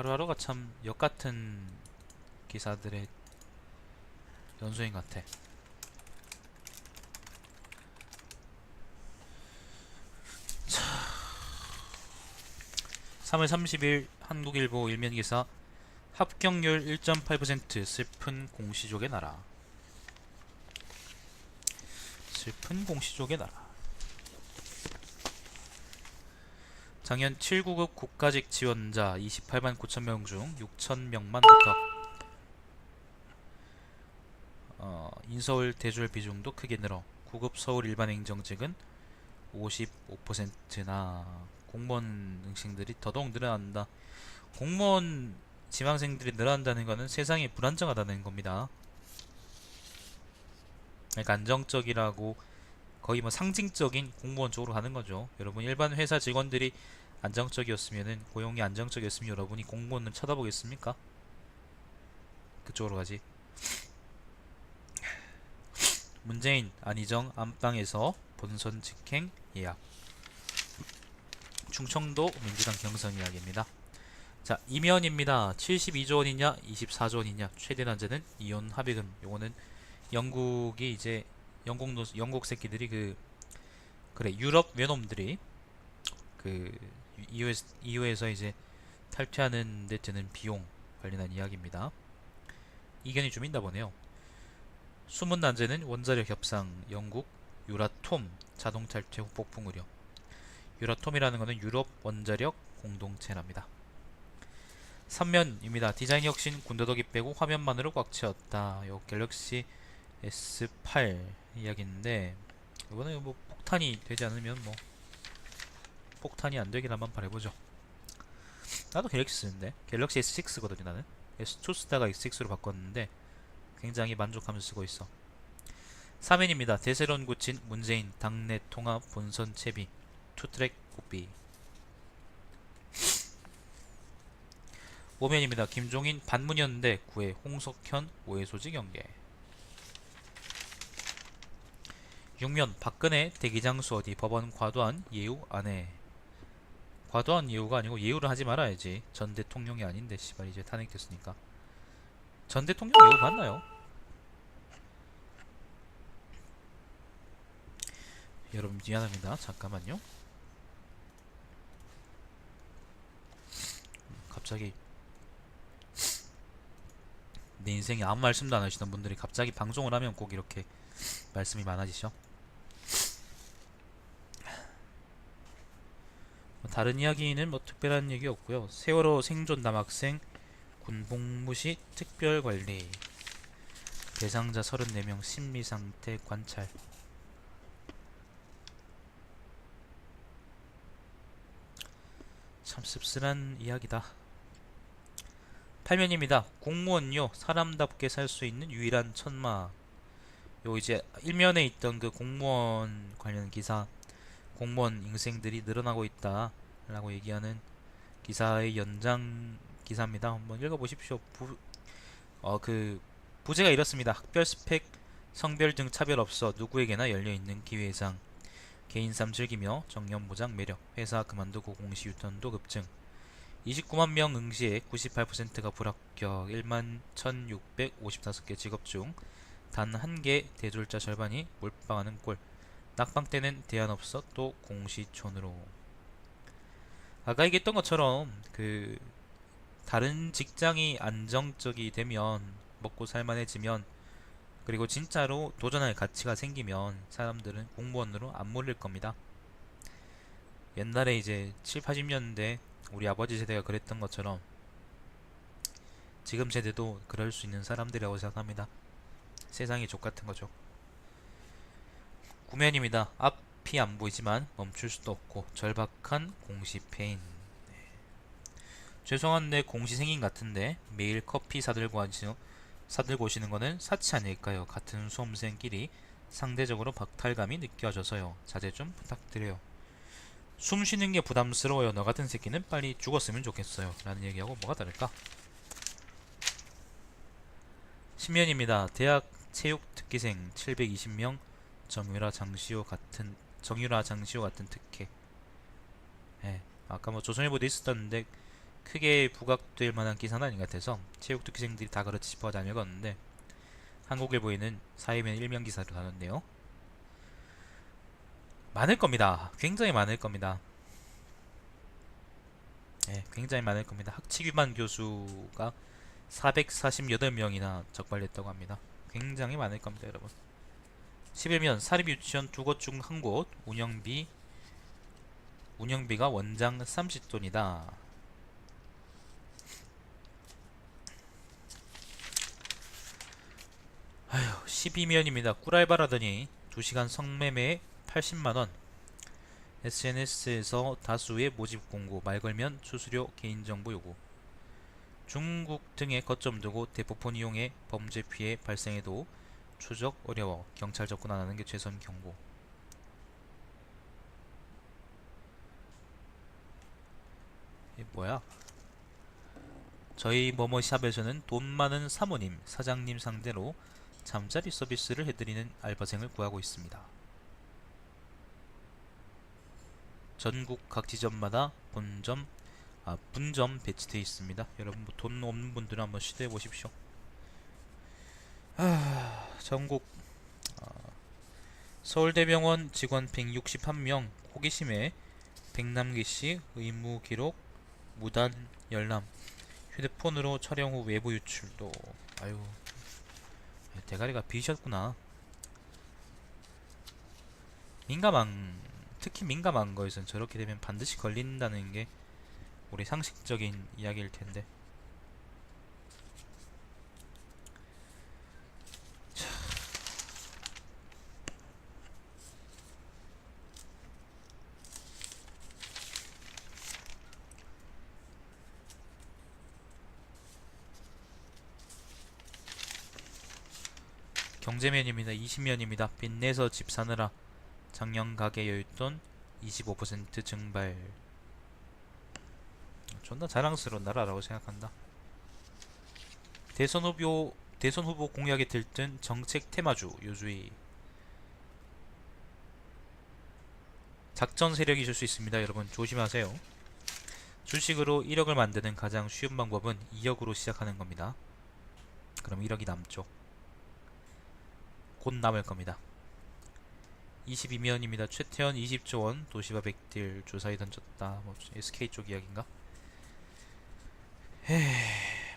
하루하루가 참 역같은 기사들의 연소인 같아. 자, 3월 30일 한국일보 일면 기사 합격률 1.8% 슬픈 공시족의 나라. 슬픈 공시족의 나라. 작년 7구급 국가직 지원자 28만 9천 명 중 6천 명만 합격. 어, 인서울 대졸 비중도 크게 늘어 9급 서울 일반 행정직은 55%나 공무원 응시들이 더더욱 늘어난다. 공무원 지망생들이 늘어난다는 것은 세상이 불안정하다는 겁니다. 그러니까 안정적이라고 거의 뭐 상징적인 공무원 쪽으로 가는 거죠. 여러분 일반 회사 직원들이 안정적이었으면은 고용이 안정적이었으면 여러분이 공무원을 쳐다보겠습니까? 그쪽으로 가지. 문재인 안희정 안방에서 본선 직행 예약. 충청도 민주당 경선 이야기입니다. 자 이면입니다. 72조 원이냐 24조 원이냐 최대 난제는 이혼 합의금. 요거는 영국이 이제 영국 노 영국 새끼들이 그 그래 유럽 외놈들이 그 EU EU에서 이제 탈퇴하는 데 드는 비용 관련한 이야기입니다. 이견이 좀 있나 보네요. 숨은 난제는 원자력 협상 영국 유라톰 자동 탈퇴 후 폭풍 우려. 유라톰이라는 것은 유럽 원자력 공동체랍니다. 3면입니다. 디자인 혁신 군더더기 빼고 화면만으로 꽉 채웠다. 요 갤럭시 S8 이야기인데 이거는 뭐 폭탄이 되지 않으면 뭐 폭탄이 안 되긴 한번 바라보죠. 나도 갤럭시 쓰는데 갤럭시 S6거든요 나는 S2 쓰다가 S6로 바꿨는데 굉장히 만족하면서 쓰고 있어. 3회입니다. 대세론 고친 문재인 당내 통합 본선 채비 투트랙 고비 5면입니다. 김종인 반문연대 구해 홍석현 오해소지 경계 6면 박근혜 대기장수 어디 법원 과도한 예우 안해 과도한 예우가 아니고 예우를 하지 말아야지. 전 대통령이 아닌데 씨발 이제 탄핵됐으니까. 전 대통령 예우 맞나요? 여러분 미안합니다. 잠깐만요. 갑자기 내 인생에 아무 말씀도 안 하시던 분들이 갑자기 방송을 하면 꼭 이렇게 말씀이 많아지죠 다른 이야기는 뭐 특별한 얘기 없고요. 세월호 생존 남학생 군복무시 특별관리 대상자 34명 심리 상태 관찰 참 씁쓸한 이야기다. 8면입니다. 공무원요 사람답게 살 수 있는 유일한 천마 요 이제 일면에 있던 그 공무원 관련 기사 공무원 인생들이 늘어나고 있다 라고 얘기하는 기사의 연장 기사입니다. 한번 읽어보십시오. 부, 어, 그 부제가 이렇습니다. 학별 스펙, 성별 등 차별 없어 누구에게나 열려있는 기회상 개인 삶 즐기며 정년 보장 매력 회사 그만두고 공시 유턴도 급증 29만 명 응시에 98%가 불합격 1만 1655개 직업 중 단 한 개 대졸자 절반이 몰빵하는 꼴 낙방 때는 대안 없어 또 공시촌으로 아까 얘기했던 것처럼 그 다른 직장이 안정적이 되면 먹고 살만해지면 그리고 진짜로 도전할 가치가 생기면 사람들은 공무원으로 안 몰릴 겁니다. 옛날에 이제 7, 80년대 우리 아버지 세대가 그랬던 것처럼 지금 세대도 그럴 수 있는 사람들이라고 생각합니다. 세상이 족 같은 거죠. 구면입니다. 앞이 안 보이지만 멈출 수도 없고 절박한 공시 페인. 네. 죄송한데 공시 생긴 같은데 매일 커피 사들고 하시 사들고 오시는 거는 사치 아닐까요? 같은 수험생끼리 상대적으로 박탈감이 느껴져서요. 자제 좀 부탁드려요. 숨 쉬는 게 부담스러워요. 너 같은 새끼는 빨리 죽었으면 좋겠어요. 라는 얘기하고 뭐가 다를까? 신면입니다. 대학 체육 특기생 720명 정유라 장시호 같은 정유라 장시호 같은 특혜. 예. 아까 뭐 조선일보도 있었다는데 크게 부각될 만한 기사는 아닌 것 같아서 체육 특기생들이 다 그렇지 싶어 안 읽었는데 한국일보에는 사회면 일면 기사로 다뤘네요. 많을 겁니다. 굉장히 많을 겁니다. 네, 굉장히 많을 겁니다. 학칙 위반 교수가 448명이나 적발됐다고 합니다. 굉장히 많을 겁니다, 여러분. 11면 사립 유치원 두 곳 중 한 곳 운영비 운영비가 원장 30돈이다. 아휴, 12면입니다. 꿀알바라더니 2시간 성매매에 80만원. SNS에서 다수의 모집 공고, 말 걸면 수수료, 개인정보 요구. 중국 등에 거점 두고 대포폰 이용해 범죄 피해 발생해도 추적 어려워. 경찰 접근 안 하는 게 최선 경고. 이게 뭐야? 저희 머머샵에서는 돈 많은 사모님, 사장님 상대로 잠자리 서비스를 해드리는 알바생을 구하고 있습니다. 전국 각 지점마다 본점, 아, 분점 배치되어 있습니다. 여러분 뭐 돈 없는 분들은 한번 시도해 보십시오. 아, 전국 아, 서울대병원 직원 161명 호기심에 백남기 씨 의무 기록 무단 열람 휴대폰으로 촬영 후 외부 유출도. 아유 대가리가 비셨구나. 민감한 특히 민감한 거에선 저렇게 되면 반드시 걸린다는 게 우리 상식적인 이야기일 텐데 경제면입니다. 20면입니다. 빚내서 집 사느라 작년 가계 여윳돈 25% 증발. 존나 자랑스러운 나라라고 생각한다. 대선 후보 대선 후보 공약에 들뜬 정책 테마주 요주의 작전 세력이 줄수 있습니다. 여러분 조심하세요. 주식으로 1억을 만드는 가장 쉬운 방법은 2억으로 시작하는 겁니다. 그럼 1억이 남죠. 곧 남을 겁니다. 22면입니다. 최태원 20조 원 도시바 백딜 조사에 던졌다. 뭐 SK 쪽 이야기인가? 에이,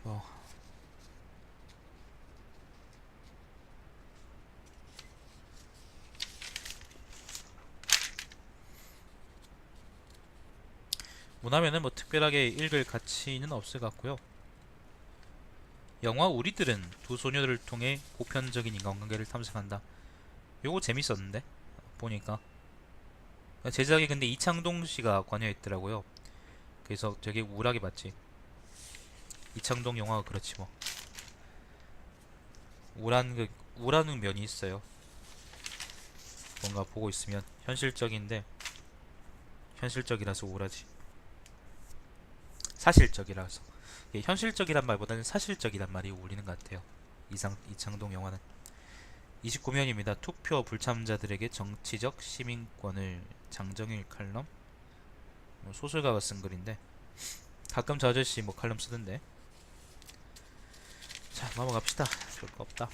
뭐 문화면은 뭐 특별하게 읽을 가치는 없을 것 같고요. 영화 우리들은 두 소녀들을 통해 보편적인 인간관계를 탐색한다. 요거 재밌었는데 보니까 제작에 근데 이창동 씨가 관여했더라고요. 그래서 되게 우울하게 봤지. 이창동 영화가 그렇지 뭐. 우울한 그 우울한 면이 있어요. 뭔가 보고 있으면 현실적인데 현실적이라서 우울하지. 사실적이라서. 예, 현실적이란 말보다는 사실적이란 말이 울리는 것 같아요. 이상 이창동 영화는 29면입니다. 투표 불참자들에게 정치적 시민권을 장정일 칼럼 뭐 소설가가 쓴 글인데 가끔 저 아저씨 뭐 칼럼 쓰던데 자 넘어갑시다. 볼 거 없다.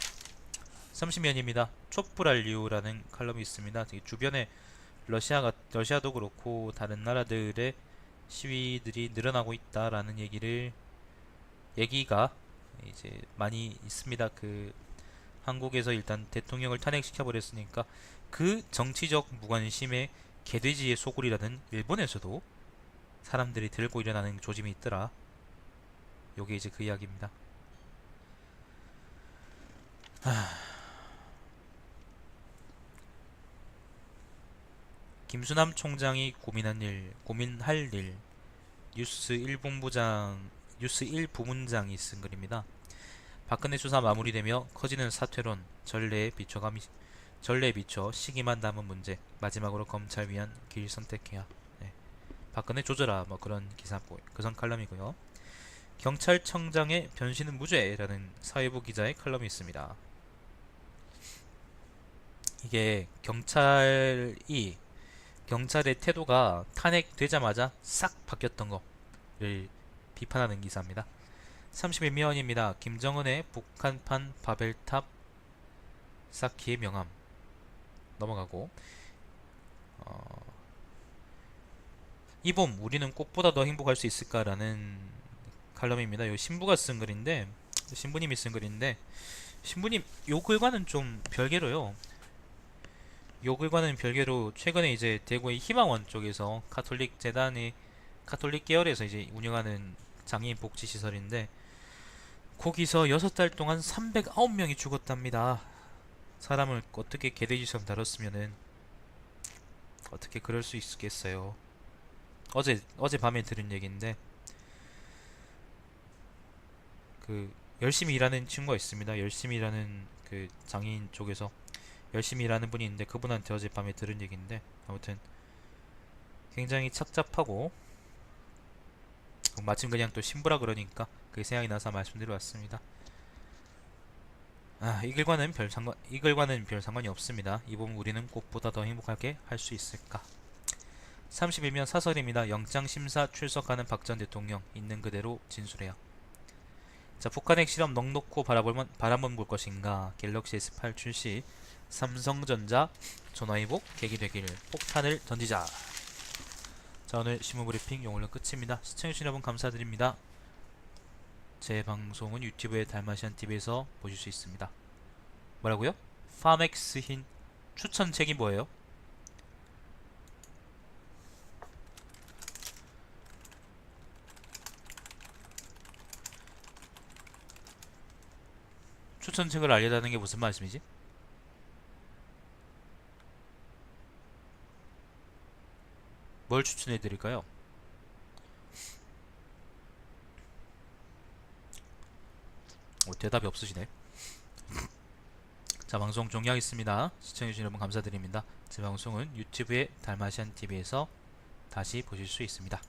30면입니다. 촛불한류라는 칼럼이 있습니다. 주변에 러시아가 러시아도 그렇고 다른 나라들의 시위들이 늘어나고 있다라는 얘기를 얘기가 이제 많이 있습니다. 그 한국에서 일단 대통령을 탄핵시켜 버렸으니까 그 정치적 무관심에 개돼지의 소굴이라는 일본에서도 사람들이 들고 일어나는 조짐이 있더라. 요게 이제 그 이야기입니다. 김수남 총장이 고민한 일, 고민할 일, 뉴스 1본부장, 뉴스 1 부문장이 쓴 글입니다. 박근혜 수사 마무리되며 커지는 사퇴론, 전례에 비춰감이 전례에 비춰 시기만 남은 문제, 마지막으로 검찰 위한 길 선택해야. 네. 박근혜 조져라 뭐 그런 기사 그선 칼럼이고요. 경찰청장의 변신은 무죄라는 사회부 기자의 칼럼이 있습니다. 이게 경찰이 경찰의 태도가 탄핵되자마자 싹 바뀌었던 거를 비판하는 기사입니다. 31미원입니다. 김정은의 북한판 바벨탑 쌓기의 명함 넘어가고 어, 이봄 우리는 꽃보다 더 행복할 수 있을까라는 칼럼입니다. 요 신부가 쓴 글인데 신부님이 쓴 글인데 신부님 요 글과는 좀 별개로요. 요 글과는 별개로 최근에 이제 대구의 희망원 쪽에서 카톨릭 재단이 카톨릭 계열에서 이제 운영하는 장애인 복지 시설인데 거기서 여섯 달 동안 309명이 죽었답니다. 사람을 어떻게 개돼지처럼 다뤘으면은 어떻게 그럴 수 있겠어요. 어제 어제 밤에 들은 얘기인데 그 열심히 일하는 친구가 있습니다. 열심히 일하는 그 장애인 쪽에서 열심히 일하는 분이 있는데 그분한테 어제 밤에 들은 얘기인데 아무튼 굉장히 착잡하고 마침 그냥 또 신부라 그러니까 그게 생각이 나서 말씀드려왔습니다. 아, 이 글과는 별 상관 이 글과는 별 상관이 없습니다. 이봄 우리는 꽃보다 더 행복하게 할 수 있을까? 31면 사설입니다. 영장 심사 출석하는 박 전 대통령 있는 그대로 진술해요. 자, 북한 핵실험 넉넉고 바라볼 바라만 볼 것인가? 갤럭시 S8 출시 삼성전자 전화위복 계기되길 폭탄을 던지자. 자 오늘 신문 브리핑 용어는 끝입니다. 시청해주신 여러분 감사드립니다. 제 방송은 유튜브의 달마시안 TV에서 보실 수 있습니다. 뭐라고요? 파맥스 흰 추천책이 뭐예요? 추천책을 알려다는 게 무슨 말씀이지? 뭘 추천해 드릴까요? 어, 대답이 없으시네. 자, 방송 종료하겠습니다. 시청해주신 여러분 감사드립니다. 제 방송은 유튜브의 달마시안 TV에서 다시 보실 수 있습니다.